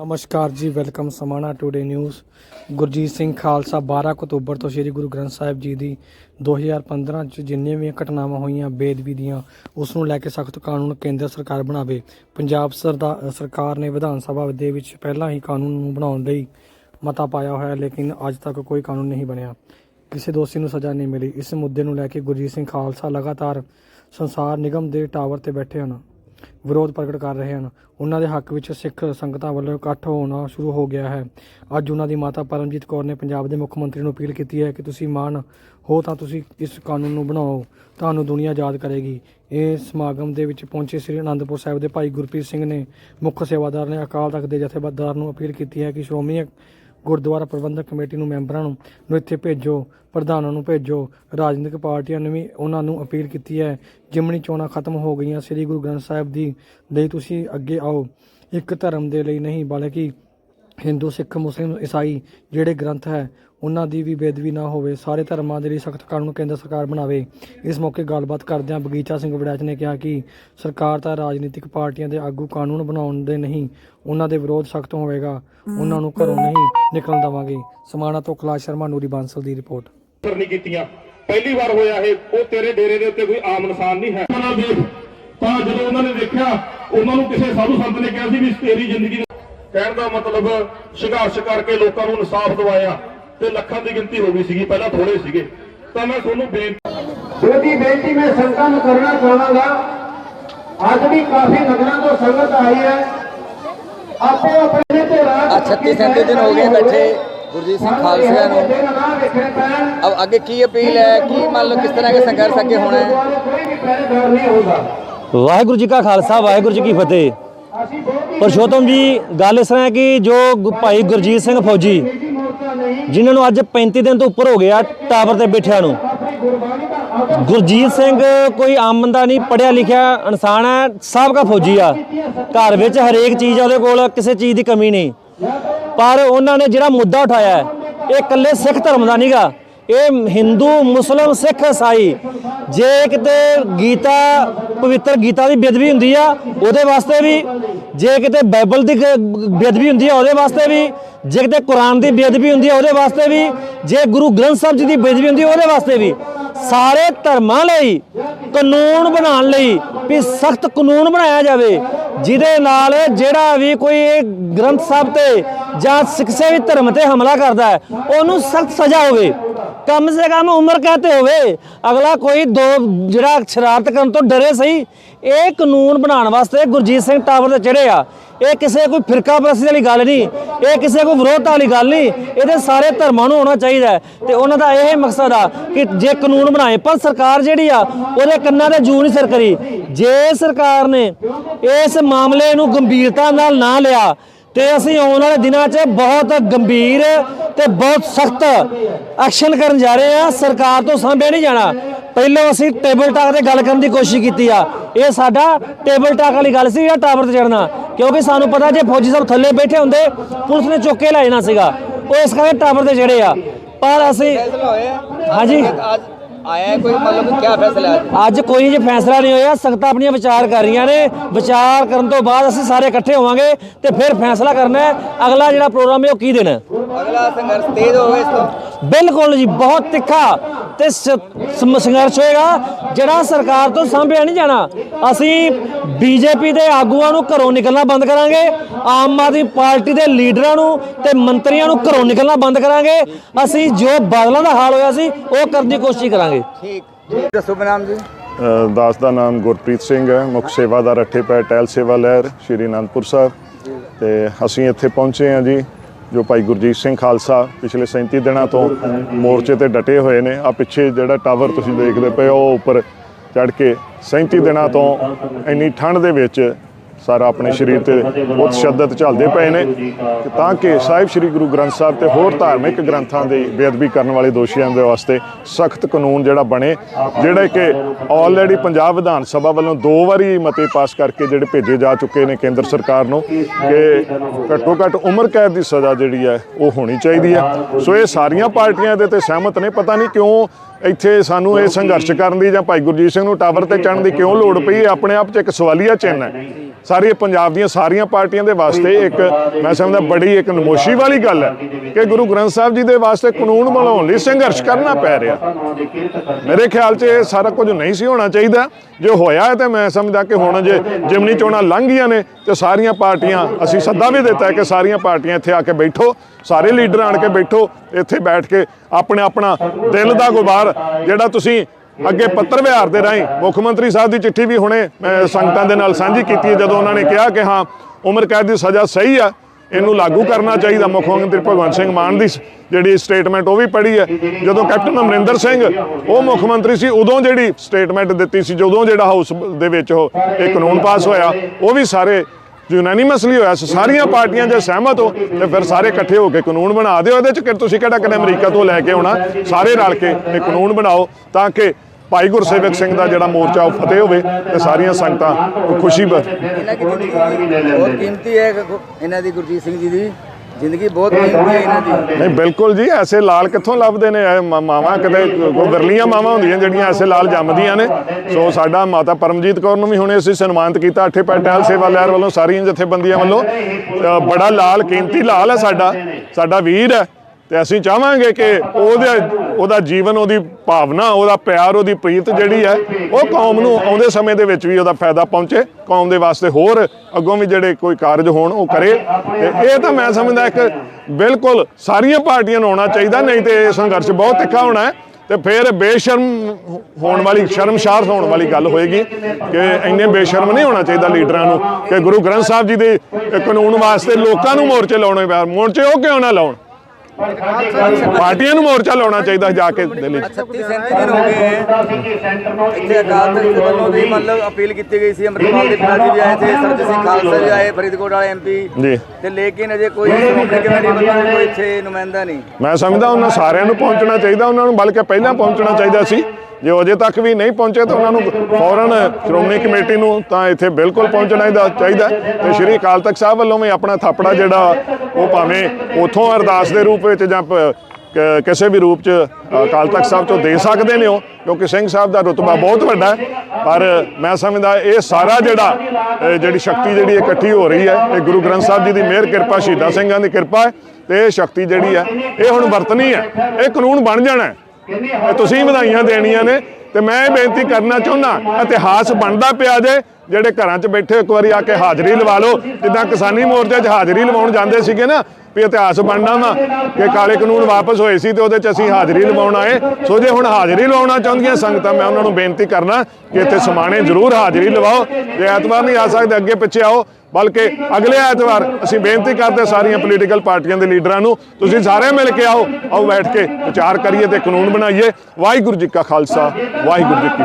ਨਮਸਕਾਰ ਜੀ, welcome Samana today news Gurjeet Singh Khalsa 12 ਅਕਤੂਬਰ ਤੋਂ ਸ੍ਰੀ ਗੁਰੂ ਗ੍ਰੰਥ ਸਾਹਿਬ ਜੀ ਦੀ 2015 ਚ ਜਿੰਨੀਆਂ ਵੀ ਘਟਨਾਵਾਂ ਹੋਈਆਂ, ਬੇਦਬੀ ਦੀਆਂ, ਉਸ ਨੂੰ ਲੈ ਕੇ ਸਖਤ ਕਾਨੂੰਨ ਕੇਂਦਰ ਸਰਕਾਰ ਬਣਾਵੇ। ਪੰਜਾਬ ਸਰਦਾ, ਸਰਕਾਰ ਨੇ ਵਿਧਾਨ ਸਭਾ ਦੇ ਵਿੱਚ ਪਹਿਲਾਂ ਹੀ ਕਾਨੂੰਨ ਨੂੰ ਬਣਾਉਣ ਲਈ ਮਤਾ ਪਾਇਆ ਹੋਇਆ ਲੇਕਿਨ ਅੱਜ ਤੱਕ ਕੋਈ ਕਾਨੂੰਨ ਨਹੀਂ ਬਣਿਆ। ਕਿਸੇ ਦੋਸ਼ੀ ਨੂੰ ਸਜ਼ਾ ਨਹੀਂ ਮਿਲੀ। ਇਸ ਮੁੱਦੇ ਨੂੰ ਲੈ ਕੇ ਗੁਰਜੀਤ ਸਿੰਘ ਖਾਲਸਾ ਲਗਾਤਾਰ ਸੰਸਾਰ ਨਿਗਮ ਦੇ ਟਾਵਰ ਤੇ ਬੈਠੇ ਹਨ। ਵਿਰੋਧ ਪ੍ਰਗਟ ਕਰ ਰਹੇ ਹਨ। ਉਹਨਾਂ ਦੇ ਹੱਕ ਵਿੱਚ ਸਿੱਖ ਸੰਗਤਾਂ ਵੱਲੋਂ ਇਕੱਠ ਹੋਣਾ ਸ਼ੁਰੂ ਹੋ ਗਿਆ ਹੈ। ਅੱਜ ਉਹਨਾਂ ਦੀ ਮਾਤਾ ਪਰਮਜੀਤ ਕੌਰ ਨੇ ਪੰਜਾਬ ਦੇ ਮੁੱਖ ਮੰਤਰੀ ਨੂੰ ਅਪੀਲ ਕੀਤੀ ਹੈ ਕਿ ਤੁਸੀਂ ਮਾਨ ਹੋ ਤਾਂ ਤੁਸੀਂ ਇਸ ਕਾਨੂੰਨ ਨੂੰ ਬਣਾਓ, ਤੁਹਾਨੂੰ ਦੁਨੀਆ ਯਾਦ ਕਰੇਗੀ। ਇਹ ਸਮਾਗਮ ਦੇ ਵਿੱਚ ਪਹੁੰਚੇ ਸ੍ਰੀ ਅਨੰਦਪੁਰ ਸਾਹਿਬ ਦੇ ਭਾਈ ਗੁਰਪ੍ਰੀਤ ਸਿੰਘ ਨੇ ਮੁੱਖ ਸੇਵਾਦਾਰ ਨੇ ਅਕਾਲ ਤਖਤ ਦੇ ਜਥੇਦਾਰ ਨੂੰ ਅਪੀਲ ਕੀਤੀ ਹੈ ਕਿ ਸ਼੍ਰੋਮਣੀ ਗੁਰਦੁਆਰਾ ਪ੍ਰਬੰਧਕ ਕਮੇਟੀ ਨੂੰ ਮੈਂਬਰਾਂ ਨੂੰ ਨੂੰ ਇੱਥੇ ਭੇਜੋ, ਪ੍ਰਧਾਨਾਂ ਨੂੰ ਭੇਜੋ, ਰਾਜਨੀਤਿਕ ਪਾਰਟੀਆਂ ਨੇ ਵੀ ਉਹਨਾਂ ਨੂੰ ਅਪੀਲ ਕੀਤੀ ਹੈ। ਜਿਮਣੀ ਚੋਣਾਂ ਖਤਮ ਹੋ ਗਈਆਂ, ਸ੍ਰੀ ਗੁਰੂ ਗ੍ਰੰਥ ਸਾਹਿਬ ਦੀ ਲਈ ਤੁਸੀਂ ਅੱਗੇ ਆਓ। ਇੱਕ ਧਰਮ ਦੇ ਲਈ ਨਹੀਂ, ਬਲਕਿ ਹਿੰਦੂ, ਸਿੱਖ, ਮੁਸਲਿਮ, ਈਸਾਈ ਜਿਹੜੇ ਗ੍ਰੰਥ ਹੈ ਉਹਨਾਂ ਦੀ ਵੀ ਬੇਦਬੀ ਨਾ ਹੋਵੇ। ਸਾਰੇ ਧਰਮਾਂ ਦੇ ਲਈ ਸਖਤ ਕਾਨੂੰਨ ਕੇਂਦਰ ਸਰਕਾਰ ਬਣਾਵੇ। ਇਸ ਮੌਕੇ ਗੱਲਬਾਤ ਕਰਦਿਆਂ ਬਗੀਚਾ ਸਿੰਘ ਵੜੈਚ ਨੇ ਕਿਹਾ ਕਿ ਸਰਕਾਰ ਤਾਂ ਰਾਜਨੀਤਿਕ ਪਾਰਟੀਆਂ ਦੇ ਆਗੂ ਕਾਨੂੰਨ ਬਣਾਉਣ ਦੇ ਨਹੀਂ ਉਹਨਾਂ ਦੇ ਵਿਰੋਧ ਸਖਤ ਹੋਵੇਗਾ। ਉਹਨਾਂ ਨੂੰ ਘਰੋਂ ਨਹੀਂ ਨਿਕਲਣ ਦੇਵਾਂਗੇ। ਸਮਾਣਾ ਤੋਂ ਕੈਲਾਸ਼ ਸ਼ਰਮਾ ਨੂਰੀ ਬਾਂਸਲ ਦੀ ਰਿਪੋਰਟ। ਨਹੀਂ ਕੀਤੀਆਂ। ਪਹਿਲੀ ਵਾਰ ਹੋਇਆ ਇਹ। ਉਹ ਤੇਰੇ ਡੇਰੇ ਦੇ ਉੱਤੇ ਕੋਈ ਆਮ ਇਨਸਾਨ ਨਹੀਂ ਹੈ। ਉਹਨਾਂ ਤਾਂ ਜਦੋਂ ਉਹਨਾਂ ਨੇ ਦੇਖਿਆ ਉਹਨਾਂ ਨੂੰ ਕਿਸੇ ਸਾਧੂ ਸੰਤ ਨੇ ਕਿਹਾ ਸੀ ਵੀ ਤੇਰੀ ਜ਼ਿੰਦਗੀ ਦਾ ਕਹਿਣ ਦਾ ਮਤਲਬ ਸੰਘਰਸ਼ ਕਰਕੇ ਲੋਕਾਂ ਨੂੰ ਇਨਸਾਫ ਦਿਵਾਇਆ। ਤੇ ਲੱਖਾਂ ਦੀ ਗਿਣਤੀ ਹੋ ਗਈ ਸੀਗੀ ਪਹਿਲਾਂ ਥੋੜੇ ਸੀਗੇ। ਤਾਂ ਮੈਂ ਤੁਹਾਨੂੰ ਬੇਨਤੀ ਉਹਦੀ ਬੇਨਤੀ ਮੈਂ ਸੰਗਤਾਂ ਨੂੰ ਕਰਨਾ ਚਾਹਾਂਗਾ। ਅੱਜ ਵੀ ਕਾਫੀ ਨਗਰਾਂ ਤੋਂ ਸੰਗਤ ਆਈ ਹੈ। ਆਪੋ ਆਪਣੇ ਤੇ ਰਾਤ 36 37 ਦਿਨ ਹੋ ਗਏ ਬੈਠੇ ਗੁਰਜੀਤ ਸਿੰਘ ਖਾਲਸਾ ਨੂੰ। ਅਬ ਅੱਗੇ ਕੀ ਅਪੀਲ ਹੈ? ਕੀ ਮੰਨ ਲਓ ਕਿਸ ਤਰ੍ਹਾਂ ਦੇ ਸੰਘਰਸ਼ ਅੱਗੇ ਹੋਣਾ ਵਾਹਿਗੁਰੂ ਜੀ ਕਾ ਖਾਲਸਾ ਵਾਹਿਗੁਰੂ ਜੀ ਕੀ ਫਤਿਹ। ਪਰਸ਼ੋਤਮ ਜੀ ਗੱਲ ਇਸ ਤਰ੍ਹਾਂ ਹੈ ਕਿ ਜੋ ਭਾਈ ਗੁਰਜੀਤ ਸਿੰਘ ਫੌਜੀ ਜਿਨ੍ਹਾਂ ਨੂੰ ਅੱਜ 35 ਦਿਨ ਤੋਂ ਉੱਪਰ ਹੋ ਗਿਆ ਟਾਵਰ ਤੇ ਬੈਠਿਆਂ ਨੂੰ। ਗੁਰਜੀਤ ਸਿੰਘ ਕੋਈ ਆਮ ਬੰਦਾ ਨਹੀਂ ਪੜਿਆ ਲਿਖਿਆ ਇਨਸਾਨ ਹੈ, ਸਾਬਕਾ ਫੌਜੀ ਆ। ਘਰ ਵਿੱਚ ਹਰੇਕ ਚੀਜ਼ ਆ, ਉਹਦੇ ਕੋਲ ਕਿਸੇ ਚੀਜ਼ ਦੀ ਕਮੀ ਨਹੀਂ। ਪਰ ਉਹਨਾਂ ਨੇ ਜਿਹੜਾ ਮੁੱਦਾ ਉਠਾਇਆ, ਇਹ ਇਕੱਲੇ ਸਿੱਖ ਧਰਮ ਦਾ ਨਹੀਂਗਾ ਇਹ ਹਿੰਦੂ, ਮੁਸਲਮ, ਸਿੱਖ ਈਸਾਈ ਜੇ ਕਿਤੇ ਗੀਤਾ, ਪਵਿੱਤਰ ਗੀਤਾ ਦੀ ਬੇਦਬੀ ਹੁੰਦੀ ਆ, ਉਹਦੇ ਵਾਸਤੇ ਵੀ, ਜੇ ਕਿਤੇ ਬਾਈਬਲ ਦੀ ਗ- ਬੇਦਬੀ ਹੁੰਦੀ ਆ, ਉਹਦੇ ਵਾਸਤੇ ਵੀ, ਜੇ ਕਿਤੇ ਕੁਰਾਨ ਦੀ ਬੇਦਬੀ ਹੁੰਦੀ ਆ, ਉਹਦੇ ਵਾਸਤੇ ਵੀ, ਜੇ ਗੁਰੂ ਗ੍ਰੰਥ ਸਾਹਿਬ ਜੀ ਦੀ ਬੇਦਬੀ ਹੁੰਦੀ ਉਹਦੇ ਵਾਸਤੇ ਵੀ, ਸਾਰੇ ਧਰਮਾਂ ਲਈ, ਕਾਨੂੰਨ ਬਣਾਉਣ ਲਈ ਵੀ ਸਖਤ ਕਾਨੂੰਨ ਬਣਾਇਆ ਜਾਵੇ, ਜਿਹਦੇ ਨਾਲ ਜਿਹੜਾ ਵੀ ਕੋਈ ਇਹ ਗ੍ਰੰਥ ਸਾਹਿਬ ਤੇ ਜਾਂ ਕਿਸੇ ਵੀ ਧਰਮ ਤੇ ਹਮਲਾ ਕਰਦਾ ਹੈ, ਉਹਨੂੰ ਸਖਤ ਸਜ਼ਾ ਹੋਵੇ। ਕਮ ਸੇ ਕਮ ਉਮਰ ਕਹਤੇ ਹੋਵੇ। ਅਗਲਾ ਕੋਈ ਦੋ, ਜਿਹੜਾ ਸ਼ਰਾਰਤ ਕਰਨ ਤੋਂ ਡਰੇ ਸਹੀ, ਇਹ ਕਾਨੂੰਨ ਬਣਾਉਣ ਵਾਸਤੇ ਗੁਰਜੀਤ ਸਿੰਘ ਟਾਵਰ ਤੇ ਚੜ੍ਹੇ ਆ। ਇਹ ਕਿਸੇ ਕੋਈ ਫਿਰਕਾ ਪ੍ਰਸਤੀ ਵਾਲੀ ਗੱਲ ਨਹੀਂ, ਇਹ ਕਿਸੇ ਕੋਈ ਵਿਰੋਧਤਾ ਵਾਲੀ ਗੱਲ ਨਹੀਂ। ਇਹਦੇ ਸਾਰੇ ਧਰਮਾਂ ਨੂੰ ਹੋਣਾ ਚਾਹੀਦਾ ਹੈ ਤੇ ਉਹਨਾਂ ਦਾ ਇਹ ਮਕਸਦ ਆ ਕਿ ਜੇ ਕਾਨੂੰਨ ਬਣਾਏ, ਪਰ ਸਰਕਾਰ ਜਿਹੜੀ ਆ, ਉਹਦੇ ਕੰਨਾਂ ਤੇ ਜੂ ਨਹੀਂ ਸਿਰ ਕਰੀ। ਜੇ ਸਰਕਾਰ ਨੇ ਇਸ ਮਾਮਲੇ ਨੂੰ ਗੰਭੀਰਤਾ ਨਾਲ ਨਾ ਲਿਆ ਤੇ ਅਸੀਂ ਆਉਣ ਵਾਲੇ ਦਿਨਾਂ 'ਚ ਬਹੁਤ ਗੰਭੀਰ ਤੇ ਬਹੁਤ ਸਖਤ ਐਕਸ਼ਨ ਕਰਨ ਜਾ ਰਹੇ ਹਾਂ। ਸਰਕਾਰ ਤੋਂ ਸਾਂਭਿਆ ਨਹੀਂ ਜਾਣਾ। ਪਹਿਲਾਂ ਅਸੀਂ ਟੇਬਲ ਟਾਕ ਤੇ ਗੱਲ ਕਰਨ ਦੀ ਕੋਸ਼ਿਸ਼ ਕੀਤੀ ਆ। ਇਹ ਸਾਡਾ ਟੇਬਲ ਟਾਕ ਵਾਲੀ ਗੱਲ ਸੀ ਜਾਂ ਟਾਵਰ ਤੇ ਚੜਨਾ ਕਿਉਂਕਿ ਸਾਨੂੰ ਪਤਾ ਜੇ ਫੌਜੀ ਸਾਹਿਬ ਥੱਲੇ ਬੈਠੇ ਹੁੰਦੇ ਪੁਲਿਸ ਨੇ ਚੁੱਕ ਕੇ ਲੈ ਜਾਣਾ ਸੀਗਾ। ਉਹ ਇਸ ਕਰਕੇ ਟਾਵਰ ਤੇ ਚੜੇ ਆ। ਪਰ ਅਸੀਂ ਹਾਂਜੀ। ਆਇਆ ਕੋਈ ਮਤਲਬ ਕੀ ਫੈਸਲਾ ਅੱਜ ਕੋਈ ਜੇ ਫੈਸਲਾ ਨਹੀਂ ਹੋਇਆ ਸੰਗਤਾਂ ਆਪਣੀਆਂ ਵਿਚਾਰ ਕਰ ਰਹੀਆਂ ਨੇ। ਵਿਚਾਰ ਕਰਨ ਤੋਂ ਬਾਅਦ ਅਸੀਂ ਸਾਰੇ ਇਕੱਠੇ ਹੋਵਾਂਗੇ ਤੇ ਫਿਰ ਫੈਸਲਾ ਕਰਨਾ ਹੈ। ਅਗਲਾ ਜਿਹੜਾ ਪ੍ਰੋਗਰਾਮ ਹੈ ਉਹ ਕੀ ਦੇਣਾ ਅਗਲਾ ਸੰਘਰਸ਼ ਤੇਜ਼ ਹੋਵੇ ਇਸ ਤੋਂ? ਬਿਲਕੁਲ ਜੀ ਬਹੁਤ ਤਿੱਖਾ ਤੇ ਸੰਘਰਸ਼ ਹੋਏਗਾ। ਜਿਹੜਾ ਸਰਕਾਰ ਤੋਂ ਸਾਂਭਿਆ ਨਹੀਂ ਜਾਣਾ ਅਸੀਂ ਬੀਜੇਪੀ ਦੇ ਆਗੂਆਂ ਨੂੰ ਘਰੋਂ ਨਿਕਲਣਾ ਬੰਦ ਕਰਾਂਗੇ ਆਮ ਆਦਮੀ ਪਾਰਟੀ ਦੇ ਲੀਡਰਾਂ ਨੂੰ ਤੇ ਮੰਤਰੀਆਂ ਨੂੰ ਘਰੋਂ ਨਿਕਲਣਾ ਬੰਦ ਕਰਾਂਗੇ। ਅਸੀਂ ਜੋ ਬਾਦਲਾਂ ਦਾ ਹਾਲ ਹੋਇਆ ਸੀ ਉਹ ਕਰਨ ਦੀ ਕੋਸ਼ਿਸ਼ ਕਰਾਂਗੇ। ਠੀਕ। ਦੱਸੋ ਬਨਾਮ ਜੀ। ਦਾਸ ਦਾ ਨਾਮ ਗੁਰਪ੍ਰੀਤ ਸਿੰਘ ਹੈ। ਮੁਖ ਸੇਵਾਦਾਰ ਅਠੇਪੈ ਟੈਲ ਸੇਵਾ ਲਹਿਰ ਸ਼੍ਰੀ ਅਨੰਦਪੁਰ ਸਾਹਿਬ। ਤੇ ਅਸੀਂ ਇੱਥੇ ਪਹੁੰਚੇ ਹਾਂ ਜੀ ਜੋ ਭਾਈ ਗੁਰਜੀਤ ਸਿੰਘ ਖਾਲਸਾ ਪਿਛਲੇ 37 ਦਿਨਾਂ ਤੋਂ ਮੋਰਚੇ ਤੇ ਡਟੇ ਹੋਏ ਨੇ। ਆ ਪਿੱਛੇ ਜਿਹੜਾ ਟਾਵਰ ਤੁਸੀਂ ਦੇਖਦੇ ਪਏ ਉਹ ਉੱਪਰ ਚੜ ਕੇ 37 ਦਿਨਾਂ ਤੋਂ ਇੰਨੀ ਠੰਡ ਦੇ ਵਿੱਚ ਸਾਰਾ ਆਪਣੇ ਸਰੀਰ ਤੇ ਬਹੁਤ ਸ਼ੱਦਤ ਝੱਲਦੇ ਪਏ ਨੇ। ਤਾਂ ਕਿ ਸਾਹਿਬ ਸ੍ਰੀ ਗੁਰੂ ਗ੍ਰੰਥ ਸਾਹਿਬ ਤੇ ਹੋਰ ਧਾਰਮਿਕ ਗ੍ਰੰਥਾਂ ਦੀ ਬੇਅਦਬੀ ਕਰਨ ਵਾਲੇ ਦੋਸ਼ੀਆਂ ਦੇ ਵਾਸਤੇ ਸਖਤ ਕਾਨੂੰਨ ਜਿਹੜਾ ਬਣੇ, ਜਿਹੜੇ ਕਿ ਆਲਰੇਡੀ ਪੰਜਾਬ ਵਿਧਾਨ ਸਭਾ ਵੱਲੋਂ ਦੋ ਵਾਰੀ ਮਤੇ ਪਾਸ ਕਰਕੇ ਜਿਹੜੇ ਭੇਜੇ ਜਾ ਚੁੱਕੇ ਨੇ ਕੇਂਦਰ ਸਰਕਾਰ ਨੂੰ ਕਿ ਘੱਟੋ ਘੱਟ ਉਮਰ ਕੈਦ ਦੀ ਸਜ਼ਾ ਜਿਹੜੀ ਹੈ ਉਹ ਹੋਣੀ ਚਾਹੀਦੀ ਹੈ। ਸੋ ਇਹ ਸਾਰੀਆਂ ਪਾਰਟੀਆਂ ਇਹਦੇ ਤੇ ਸਹਿਮਤ ਨੇ। ਪਤਾ ਨਹੀਂ ਕਿਉਂ ਇੱਥੇ ਸਾਨੂੰ ਇਹ ਸੰਘਰਸ਼ ਕਰਨ ਦੀ ਜਾਂ ਭਾਈ ਗੁਰਜੀਤ ਸਿੰਘ ਨੂੰ ਟਾਵਰ ਤੇ ਚੜਨ ਦੀ ਕਿਉਂ ਲੋੜ ਪਈ? ਆਪਣੇ ਆਪ 'ਚ ਇੱਕ ਸਵਾਲੀਆ ਚਿੰਨ੍ਹ ਹੈ। ਸਾਰੀ ਪੰਜਾਬ ਦੀਆਂ ਸਾਰੀਆਂ ਪਾਰਟੀਆਂ ਦੇ ਵਾਸਤੇ ਇੱਕ ਮੈਂ ਸਮਝਦਾ ਬੜੀ ਇੱਕ ਨਮੋਸ਼ੀ ਵਾਲੀ ਗੱਲ ਹੈ ਕਿ ਗੁਰੂ ਗ੍ਰੰਥ ਸਾਹਿਬ ਜੀ ਦੇ ਵਾਸਤੇ ਕਾਨੂੰਨ ਬਣਾਉਣ ਲਈ ਸੰਘਰਸ਼ ਕਰਨਾ ਪੈ ਰਿਹਾ। ਮੇਰੇ ਖਿਆਲ 'ਚ ਇਹ ਸਾਰਾ ਕੁਝ ਨਹੀਂ ਸੀ ਹੋਣਾ ਚਾਹੀਦਾ। ਜੇ ਹੋਇਆ ਹੈ ਤੇ ਮੈਂ ਸਮਝਦਾ ਕਿ ਹੁਣ ਜੇ ਜਿਮਨੀ ਚੋਣਾਂ ਲੰਘ ਗਈਆਂ ਨੇ ਤੇ ਸਾਰੀਆਂ ਪਾਰਟੀਆਂ, ਅਸੀਂ ਸੱਦਾ ਵੀ ਦਿੱਤਾ ਕਿ ਸਾਰੀਆਂ ਪਾਰਟੀਆਂ ਇੱਥੇ ਆ ਕੇ ਬੈਠੋ, ਸਾਰੇ ਲੀਡਰ ਆਣ ਕੇ ਬੈਠੋ, ਇੱਥੇ ਬੈਠ ਕੇ ਆਪਣੇ ਆਪਣਾ ਦਿਲ ਦਾ ਗੁਬਾਰ ਜਿਹੜਾ ਤੁਸੀਂ ਅੱਗੇ ਪੱਤਰ ਵਿਹਾਰ ਦੇ ਰਾਹੀਂ ਮੁੱਖ ਮੰਤਰੀ ਸਾਹਿਬ ਦੀ ਚਿੱਠੀ ਵੀ ਹੁਣੇ ਸੰਗਤਾਂ ਦੇ ਨਾਲ ਸਾਂਝੀ ਕੀਤੀ ਹੈ, ਜਦੋਂ ਉਹਨਾਂ ਨੇ ਕਿਹਾ ਕਿ ਹਾਂ, ਉਮਰ ਕੈਦ ਦੀ ਸਜ਼ਾ ਸਹੀ ਆ, ਇਹਨੂੰ ਲਾਗੂ ਕਰਨਾ ਚਾਹੀਦਾ ਮੁੱਖ ਮੰਤਰੀ ਭਗਵੰਤ ਸਿੰਘ ਮਾਨ ਦੀ ਜਿਹੜੀ ਸਟੇਟਮੈਂਟ ਉਹ ਵੀ ਪੜ੍ਹੀ ਹੈ। ਜਦੋਂ ਕੈਪਟਨ ਅਮਰਿੰਦਰ ਸਿੰਘ, ਉਹ ਮੁੱਖ ਮੰਤਰੀ ਸੀ, ਉਦੋਂ ਜਿਹੜੀ ਸਟੇਟਮੈਂਟ ਦਿੱਤੀ ਸੀ, ਜਦੋਂ ਜਿਹੜਾ ਹਾਊਸ ਦੇ ਵਿੱਚ ਉਹ, ਇਹ ਕਾਨੂੰਨ ਪਾਸ ਹੋਇਆ, ਉਹ ਵੀ ਸਾਰੇ ਯੂਨੈਨਿਮਸਲੀ ਹੋਇਆ, ਸੀ ਸਾਰੀਆਂ ਪਾਰਟੀਆਂ ਜੇ ਸਹਿਮਤ ਹੋ, ਤੇ ਫਿਰ ਸਾਰੇ ਇਕੱਠੇ ਹੋ ਕੇ ਕਾਨੂੰਨ ਬਣਾ ਦਿਓ ਇਹਦੇ ਚ ਕਿ ਤੁਸੀਂ ਕਿਹੜਾ ਕਿਹੜਾ ਅਮਰੀਕਾ ਤੋਂ ਲੈ ਕੇ ਆਉਣਾ? ਸਾਰੇ ਰਲ ਕੇ ਇਹ ਕਾਨੂੰਨ ਬਣਾਓ ਤਾਂ ਕਿ ਭਾਈ ਗੁਰਸੇਵਕ ਸਿੰਘ ਦਾ ਜਿਹੜਾ ਮੋਰਚਾ, ਉਹ ਫਤਿਹ ਹੋਵੇ ਤੇ ਸਾਰੀਆਂ ਸੰਗਤਾਂ ਖੁਸ਼ੀ ਬ ਬਹੁਤ ਕੀਮਤੀ ਹੈ ਇਹਨਾਂ ਦੀ ਗੁਰਜੀਤ ਸਿੰਘ ਜੀ ਦੀ। ਜ਼ਿੰਦਗੀ ਬਹੁਤ ਕੀਮਤੀ ਹੈ ਇਹਨਾਂ ਦੀ। ਨਹੀਂ ਬਿਲਕੁਲ ਜੀ ਐਸੇ ਲਾਲ ਕਿੱਥੋਂ ਲੱਭਦੇ ਨੇ? ਇਹ ਮਾ- ਮਾਵਾਂ ਕਿਤੇ ਕੋਈ ਵਿਰਲੀਆਂ ਮਾਵਾਂ ਹੁੰਦੀਆਂ ਜਿਹੜੀਆਂ ਐਸੇ ਲਾਲ ਜੰਮਦੀਆਂ ਨੇ। ਸੋ ਸਾਡਾ ਮਾਤਾ ਪਰਮਜੀਤ ਕੌਰ ਨੂੰ ਵੀ ਹੁਣੇ ਅਸੀਂ ਸਨਮਾਨਿਤ ਕੀਤਾ ਅੱਠੇ ਪੈਟਲ ਸੇਵਾ ਲਹਿਰ ਵੱਲੋਂ ਸਾਰੀਆਂ ਜਥੇਬੰਦੀਆਂ ਵੱਲੋਂ। ਅ, ਬੜਾ ਲਾਲ ਕੀਮਤੀ ਲਾਲ ਹੈ ਸਾਡਾ। ਸਾਡਾ ਵੀਰ ਹੈ। ਤੇ ਅਸੀਂ ਚਾਹਾਂਗੇ ਕਿ ਉਹਦੇ ਉਹਦਾ ਜੀਵਨ, ਉਹਦੀ ਭਾਵਨਾ, ਉਹਦਾ ਪਿਆਰ, ਉਹਦੀ ਪ੍ਰੀਤ ਜਿਹੜੀ ਹੈ, ਉਹ ਕੌਮ ਨੂੰ ਆਉਂਦੇ ਸਮੇਂ ਦੇ ਵਿੱਚ ਵੀ ਉਹਦਾ ਫਾਇਦਾ ਪਹੁੰਚੇ, ਕੌਮ ਦੇ ਵਾਸਤੇ ਹੋਰ ਅੱਗੋਂ ਵੀ ਜਿਹੜੇ ਕੋਈ ਕਾਰਜ ਹੋਣ, ਉਹ ਕਰੇ। ਤੇ ਇਹ ਤਾਂ ਮੈਂ ਸਮਝਦਾ ਇੱਕ ਬਿਲਕੁਲ ਸਾਰੀਆਂ ਪਾਰਟੀਆਂ ਨੂੰ ਆਉਣਾ ਚਾਹੀਦਾ, ਨਹੀਂ ਤੇ ਇਹ ਸੰਘਰਸ਼ ਬਹੁਤ ਤਿੱਖਾ ਹੋਣਾ ਹੈ। ਤੇ ਫਿਰ ਬੇਸ਼ਰਮ ਹੋਣ ਵਾਲੀ, ਸ਼ਰਮਸ਼ਾਰ ਹੋਣ ਵਾਲੀ ਗੱਲ ਹੋਏਗੀ ਕਿ ਇੰਨੇ ਬੇਸ਼ਰਮ ਨਹੀਂ ਹੋਣਾ ਚਾਹੀਦਾ ਲੀਡਰਾਂ ਨੂੰ। ਕਿ ਗੁਰੂ ਗ੍ਰੰਥ ਸਾਹਿਬ ਜੀ ਦੇ ਕਾਨੂੰਨ ਵਾਸਤੇ ਲੋਕਾਂ ਨੂੰ ਮੋਰਚੇ ਲਾਉਣੇ ਪਿਆ ਮੋਰਚੇ ਉਹ ਕਿਉਂ ਨਾ ਲਾਉਣ? ਪਾਰਟੀਆਂ ਨੂੰ ਮੋਰਚਾ ਲਾਉਣਾ ਚਾਹੀਦਾ ਜਾ ਕੇ ਦਿੱਲੀ 'ਚ। 36 37 ਦਿਨ ਹੋ ਗਏ। ਇੱਥੇ ਅਕਾਲ ਤਖਤ ਵੱਲੋਂ ਵੀ ਮਤਲਬ ਅਪੀਲ ਕੀਤੀ ਗਈ ਸੀ ਅੰਮ੍ਰਿਤਪਾਲ ਦੇ ਪਿਤਾ ਜੀ ਵੀ ਆਏ ਥੇ ਸਰਜ ਸਿੰਘ ਖਾਲਸਾ ਵੀ ਆਏ ਫਰੀਦਕੋਟ ਵਾਲੇ ਐਮਪੀ ਜੀ। ਤੇ ਲੇਕਿਨ ਅਜੇ ਕੋਈ ਕਮੇਟੀ ਵੱਲੋਂ ਕੋਈ ਇੱਥੇ ਨੁਮਾਇੰਦਾ ਨਹੀਂ। ਮੈਂ ਸਮਝਦਾ ਉਹਨਾਂ ਸਾਰਿਆਂ ਨੂੰ ਪਹੁੰਚਣਾ ਚਾਹੀਦਾ ਉਹਨਾਂ ਨੂੰ ਬਲਕਿ ਪਹਿਲਾਂ ਪਹੁੰਚਣਾ ਚਾਹੀਦਾ ਸੀ। ਜੇ ਉਹ ਅਜੇ ਤੱਕ ਵੀ ਨਹੀਂ ਪਹੁੰਚੇ ਤਾਂ ਉਹਨਾਂ ਨੂੰ ਫੌਰਨ ਸ਼੍ਰੋਮਣੀ ਕਮੇਟੀ ਨੂੰ ਤਾਂ ਇੱਥੇ ਬਿਲਕੁਲ ਪਹੁੰਚਣਾ ਇਹਦਾ ਚਾਹੀਦਾ ਤੇ ਸ਼੍ਰੀ ਅਕਾਲ ਤਖਤ ਸਾਹਿਬ ਵੱਲੋਂ ਵੀ ਆਪਣਾ ਥਾਪੜਾ ਜਿਹੜਾ ਉਹ ਭਾਵੇਂ ਉਥੋਂ ਅਰਦਾਸ ਦੇ ਰੂਪ ਵਿੱਚ ਜਾਂ ਪ- ਕਿਸੇ ਵੀ ਰੂਪ ਚ ਅਕਾਲ ਤਖਤ ਸਾਹਿਬ ਤੋਂ ਦੇ ਸਕਦੇ ਨੇ ਉਹ, ਕਿਉਂਕਿ ਸਿੰਘ ਸਾਹਿਬ ਦਾ ਰੁਤਬਾ ਬਹੁਤ ਵੱਡਾ ਹੈ। ਪਰ ਮੈਂ ਸਮਝਦਾ ਇਹ ਸਾਰਾ ਜਿਹੜਾ ਜਿਹੜੀ ਸ਼ਕਤੀ ਜਿਹੜੀ ਇਕੱਠੀ ਹੋ ਰਹੀ ਹੈ, ਇਹ ਗੁਰੂ ਗ੍ਰੰਥ ਸਾਹਿਬ ਜੀ ਦੀ ਮਿਹਰ, ਕਿਰਪਾ, ਸ਼ਹੀਦਾਂ ਸਿੰਘਾਂ ਦੀ ਕਿਰਪਾ ਹੈ ਤੇ ਇਹ ਸ਼ਕਤੀ ਜਿਹੜੀ ਹੈ, ਇਹ ਹੁਣ ਵਰਤਣੀ ਹੈ, ਇਹ ਕਾਨੂੰਨ ਬਣ ਜਾਣਾ ਹੈ। ਤੁਸੀਂ ਵਧਾਈਆਂ ਦੇਣੀਆਂ ਨੇ ਤੇ ਮੈਂ ਇਹ ਬੇਨਤੀ ਕਰਨਾ ਚਾਹੁੰਦਾ, ਇਤਿਹਾਸ ਬਣਦਾ ਪਿਆ ਜੇ, ਜਿਹੜੇ ਘਰਾਂ 'ਚ ਬੈਠੇ ਇੱਕ ਵਾਰੀ ਆ ਕੇ ਹਾਜ਼ਰੀ ਲਵਾ ਲਓ। ਜਿੱਦਾਂ ਕਿਸਾਨੀ ਮੋਰਚੇ 'ਚ ਹਾਜ਼ਰੀ ਲਵਾਉਣ ਜਾਂਦੇ ਸੀਗੇ ਨਾ ਵੀ ਇਤਿਹਾਸ ਬਣਨਾ ਵਾ ਕਿ ਕਾਲੇ ਕਾਨੂੰਨ ਵਾਪਸ ਹੋਏ ਸੀ ਤੇ ਉਹਦੇ 'ਚ ਅਸੀਂ ਹਾਜ਼ਰੀ ਲਵਾਉਣ ਆਏ। ਸੋ ਜੇ ਹੁਣ ਹਾਜ਼ਰੀ ਲਵਾਉਣਾ ਚਾਹੁੰਦੀਆਂ ਸੰਗਤਾਂ, ਮੈਂ ਉਹਨਾਂ ਨੂੰ ਬੇਨਤੀ ਕਰਨਾ ਕਿ ਇੱਥੇ ਸਮਾਣੇ ਜ਼ਰੂਰ ਹਾਜ਼ਰੀ ਲਵਾਓ। ਜੇ ਐਤਵਾਰ ਨਹੀਂ ਆ ਸਕਦੇ, ਅੱਗੇ ਪਿੱਛੇ ਆਓ। ਬਲਕਿ ਅਗਲੇ ਐਤਵਾਰ ਅਸੀਂ ਬੇਨਤੀ ਕਰਦੇ ਸਾਰੀਆਂ ਪੋਲੀਟੀਕਲ ਪਾਰਟੀਆਂ ਦੇ ਲੀਡਰਾਂ ਨੂੰ, ਤੁਸੀਂ ਸਾਰੇ ਮਿਲ ਕੇ ਆਓ। ਆਓ ਬੈਠ ਕੇ ਵਿਚਾਰ ਕਰੀਏ ਤੇ ਕਾਨੂੰਨ ਬਣਾਈਏ। ਵਾਹਿਗੁਰੂ ਜੀ ਕਾ ਖਾਲਸਾ, ਵਾਹਿਗੁਰੂ ਜੀ ਕੀ